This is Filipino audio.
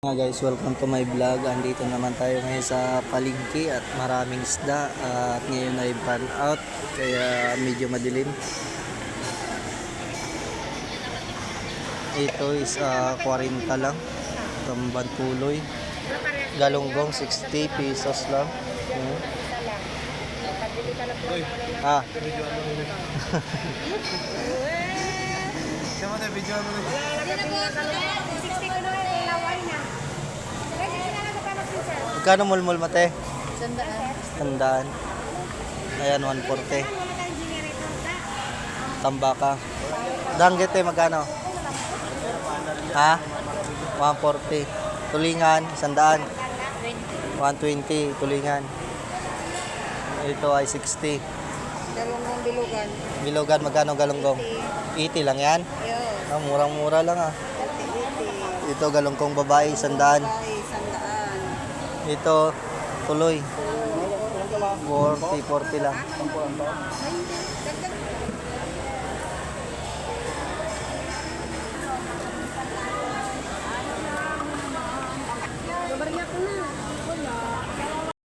Nga guys, welcome to my vlog. Andito naman tayo ngayon sa palengke at maraming isda at ngayon ay pan out kaya medyo madilim. Ito is ah, 40 lang. Tamban tuloy. Galunggong 60 pesos lang. Hmm. Ah, magkano mulmul mate? Tandaan. Ayan, 140. Tambaka. Danggit eh, magkano? Ha? 140. Tulingan, sandaan. 120, tulingan. Ito ay 60. Galunggong bilugan. Bilogan, magkano galunggong? 80 lang yan? Yo, Ah, murang-mura lang ah. iti-iti. Ito galungkong babae, sandaan. Ay, sandaan. Ito, tuloy. 40, 40 lang.